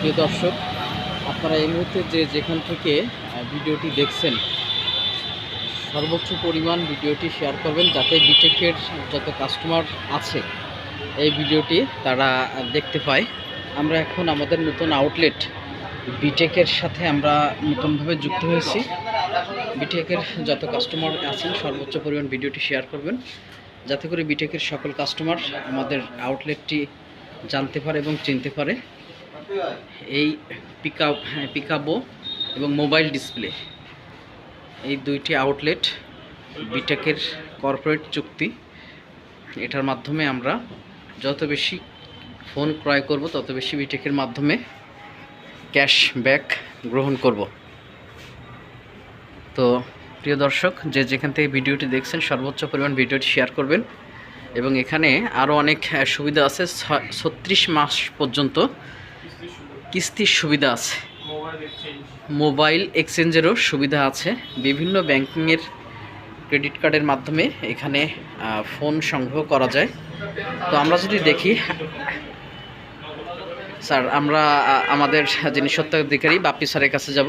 প্রিয় দর্শক, আপনারা এই মুহূর্তে যে যেখান থেকে ভিডিওটি দেখছেন, সর্বোচ্চ পরিমাণ ভিডিওটি শেয়ার করবেন যাতে বিটেকের যত কাস্টমার আছে, এই ভিডিওটি তারা দেখতে পায়। আমরা এখন আমাদের নতুন আউটলেট বিটেকের সাথে আমরা নতুনভাবে যুক্ত হয়েছি। বিটেকের যত কাস্টমার আছেন, সর্বোচ্চ পরিমাণ ভিডিওটি শেয়ার করবেন। যাতে করে বিটেকের সকল কাস্টমার আমাদের আউটলেটটি জানতে পারে এবং চিনতে পারে। এই পিকআপ পিকাবো এবং মোবাইল ডিসপ্লে এই দুইটি আউটলেট বিটেকের কর্পোরেট চুক্তি। এটার মাধ্যমে আমরা যত বেশি ফোন ক্রয় করব, তত বেশি বিটেকের মাধ্যমে ক্যাশব্যাক গ্রহণ করব। তো, প্রিয় দর্শক, যে যেখান থেকে ভিডিওটি দেখছেন, সর্বোচ্চ পরিমাণ ভিডিওটি শেয়ার করবেন এবং এখানে আরও অনেক সুবিধা আছে। ছত্রিশ মাস পর্যন্ত কিস্তির সুবিধা আছে। মোবাইল এক্সচেঞ্জেরও সুবিধা আছে। বিভিন্ন ব্যাংকিংয়ের ক্রেডিট কার্ডের মাধ্যমে এখানে ফোন সংগ্রহ করা যায়। তো আমরা যদি দেখি স্যার আমরা আমাদের যিনি সত্যাধিকারী বাপ্পি স্যারের কাছে যাব।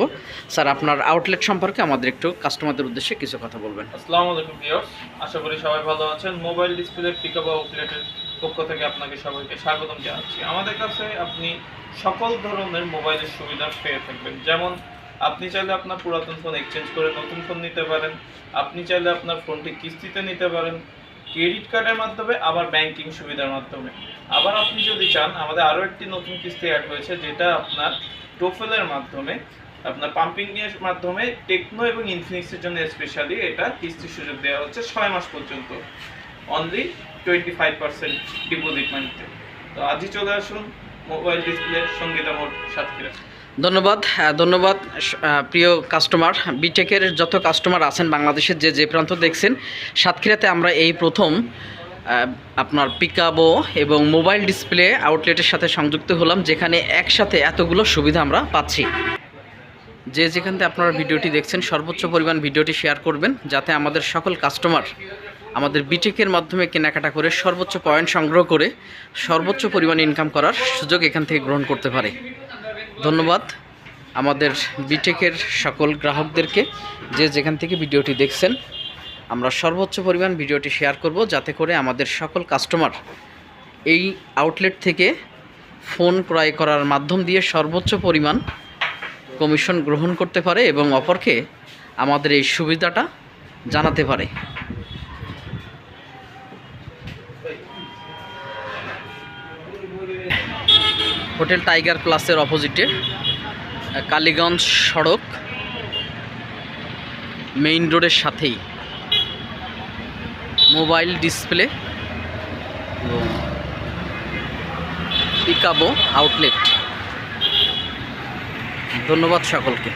স্যার আপনার আউটলেট সম্পর্কে আমাদের একটু কাস্টমারদের উদ্দেশ্যে কিছু কথা বলবেন। আসসালামু আলাইকুম ভিউয়ার্স আশা করি সবাই ভালো আছেন। মোবাইল ডিসপ্লে পিকআপ আউটলেটের পক্ষ থেকে আপনাকে সবাইকে স্বাগতম জানাচ্ছি। আমাদের কাছে আপনি সকল ধরনের মোবাইলের সুবিধা পেয়ে থাকবেন। যেমন, আপনি চাইলে আপনার পুরাতন ফোন এক্সচেঞ্জ করে নতুন ফোন নিতে পারেন। আপনি চাইলে আপনার ফোনটি কিস্তিতে নিতে পারেন। ক্রেডিট কার্ডের মাধ্যমে, আবার ব্যাংকিং সুবিধার মাধ্যমে। আবার আপনি যদি চান, আমাদের আরও একটি নতুন কিস্তি অ্যাড হয়েছে, যেটা আপনার টোফেলের মাধ্যমে, আপনার পাম্পিং এর মাধ্যমে টেকনো এবং ইনফিনিক্সের জন্য স্পেশালি এটা কিস্তির সুযোগ দেওয়া হচ্ছে ছয় মাস পর্যন্ত। Only twenty five percent deposit মানিতে তো আজই চলে আসুন মোবাইল ডিসপ্লে সঙ্গীতা মোড সাতক্ষীরা। ধন্যবাদ ধন্যবাদ প্রিয় কাস্টমার বিটেকের যত কাস্টমার আছেন বাংলাদেশের যে যে প্রান্ত দেখছেন, সাতক্ষীরাতে আমরা এই প্রথম আপনার পিকাবো এবং মোবাইল ডিসপ্লে আউটলেটের সাথে সংযুক্ত হলাম, যেখানে একসাথে এতগুলো সুবিধা আমরা পাচ্ছি। যে যেখান থেকে আপনারা ভিডিওটি দেখছেন, সর্বোচ্চ পরিমাণ ভিডিওটি শেয়ার করবেন, যাতে আমাদের সকল কাস্টমার আমাদের বিটেকের মাধ্যমে কেনাকাটা করে সর্বোচ্চ পয়েন্ট সংগ্রহ করে সর্বোচ্চ পরিমাণ ইনকাম করার সুযোগ এখান থেকে গ্রহণ করতে পারে। ধন্যবাদ আমাদের বিটেকের সকল গ্রাহকদেরকে যে যেখান থেকে ভিডিওটি দেখছেন। আমরা সর্বোচ্চ পরিমাণ ভিডিওটি শেয়ার করব যাতে করে আমাদের সকল কাস্টমার এই আউটলেট থেকে ফোন ক্রয় করার মাধ্যম দিয়ে সর্বোচ্চ পরিমাণ কমিশন গ্রহণ করতে পারে এবং অপরকে আমাদের এই সুবিধাটা জানাতে পারে। হোটেল টাইগার প্লাসের অপোজিটে, কালীগঞ্জ সড়ক, মেইন রোডের সাথেই। মোবাইল ডিসপ্লে এবং পিকাবো আউটলেট। ধন্যবাদ সকলকে।